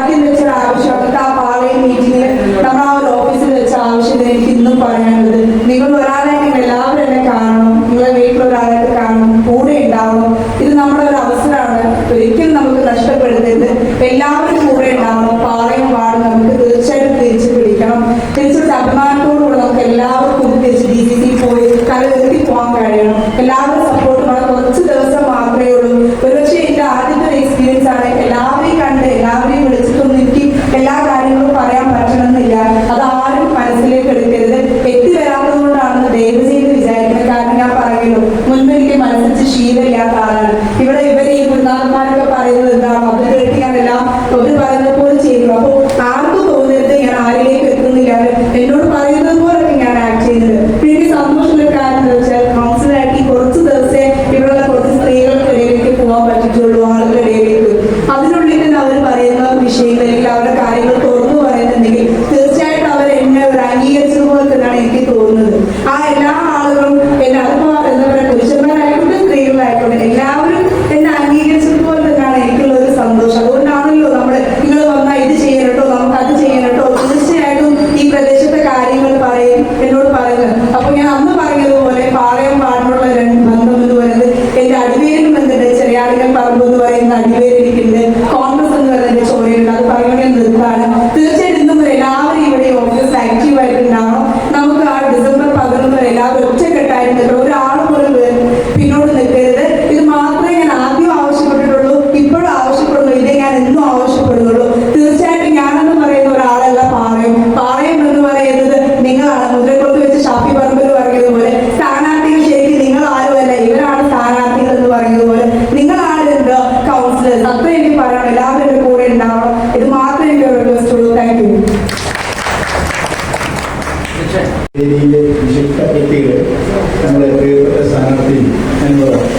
ആദ്യം വെച്ച ആവശ്യം. അവർക്ക് ആ പാളയിൽ മീറ്റിംഗിൽ നമ്മൾ ആ ഒരു ഓഫീസിൽ വെച്ച ആവശ്യത്തിന് എനിക്ക് ഇന്നും പറയാനുള്ളത്. നിങ്ങൾ ഒരാളായിട്ട് എല്ലാവരും എന്നെ കാണണം നിങ്ങളെ വീട്ടിൽ ഒരാളായിട്ട് കാണണം കൂടെ ഉണ്ടാവണം. ഇത് നമ്മുടെ ഒരു അവസരമാണ്. ഒരിക്കലും നമുക്ക് നഷ്ടപ്പെടുത്തരുത്. എല്ലാവരും കൂടെ ഉണ്ടാവണം. പാളയം പാടും. നമുക്ക് തീർച്ചയായിട്ടും തിരിച്ചു പിടിക്കണം. തിരിച്ചൊരു അഭിമാനത്തോടുകൂടെ നമുക്ക് എല്ലാവർക്കും തിരിച്ച് ഡി സി സി പോയി കലകെത്തി പോകാൻ കഴിയണം. എല്ലാവരും സപ്പോർട്ട് കുറച്ച് ദിവസം മാത്രമേ ഉള്ളൂ. ഗുരുനാഥന്മാരൊക്കെ പറയുന്നത് എന്താണ് അത് കേട്ട് ഞാൻ എല്ലാം ഒരു പറയുന്നത് പോലെ ചെയ്യുന്നു. അപ്പോൾ ആർക്കും തോന്നരുത് ഞാൻ ആരിലേക്ക് എത്തുന്നില്ല എന്നോട് പറയുന്നത് പോലൊക്കെ ഞാൻ ആക്ട് ചെയ്യുന്നത്. പിന്നെ എനിക്ക് സന്തോഷമുള്ള കാര്യം എന്ന് വെച്ചാൽ കൗൺസിലാക്കി കുറച്ച് ദിവസേ ഇവിടെയുള്ള കുറച്ച് സ്ത്രീകൾക്കിടയിലേക്ക് പോകാൻ പറ്റിയിട്ടുള്ളൂ ആളുകളിടയിലേക്ക് അതിനുള്ളിൽ തന്നെ അവർ പറയുന്ന വിഷയങ്ങൾ അല്ലെങ്കിൽ അവരുടെ കാര്യങ്ങൾ തുറന്നു പറയുന്നുണ്ടെങ്കിൽ തീർച്ചയായിട്ടും അവർ എന്നെ ഒരു അംഗീകരിച്ചതുപോലെ തന്നെയാണ് എനിക്ക് തോന്നുന്നത്. ആ എല്ലാ ആളുകളും എന്നെ അതിപ്പോ എന്താ പറയുക പുരുഷന്മാരായിക്കോട്ടെ സ്ത്രീകളായിക്കോട്ടെ എല്ലാവരും എന്നെ അംഗീകരിച്ചത് പോലെ തന്നെയാണ് എനിക്കുള്ള ഒരു സന്തോഷം അതുകൊണ്ടാണല്ലോ നമ്മൾ നിങ്ങൾ വന്നാൽ ഇത് ചെയ്യണട്ടോ നമുക്ക് അത് ചെയ്യണട്ടോ തീർച്ചയായിട്ടും ഈ പ്രദേശത്തെ കാര്യങ്ങൾ പറയും എന്നോട് പറയുന്നത്. അപ്പൊ ഞാൻ അന്ന് പറഞ്ഞതുപോലെ പാളയം പാടിനുള്ള രണ്ട് ബന്ധം എന്ന് പറയുന്നത് എന്റെ അടിവേരും ബന്ധുണ്ട് ചെറിയാളികൾ പറമ്പ് എന്ന് പറയുന്ന അടിവേര് എനിക്കുണ്ട് കോൺഗ്രസ് എന്ന് പറയുന്ന ചോരയുണ്ട് അത് പറയുന്നത് നിർത്താണ് തീർച്ചയായിട്ടും കൗൺസിലേഴ്സ് അത്രയും എനിക്ക് പറയണം എല്ലാവരും എന്റെ കൂടെ ഉണ്ടാവണം. ഇത് മാത്രമേ എനിക്ക് റിക്വസ്റ്റുള്ളൂ താങ്ക് യു വിശിഷ്ട വ്യക്തികൾ നമ്മുടെ സ്ഥാനാർത്ഥി എന്നതാണ്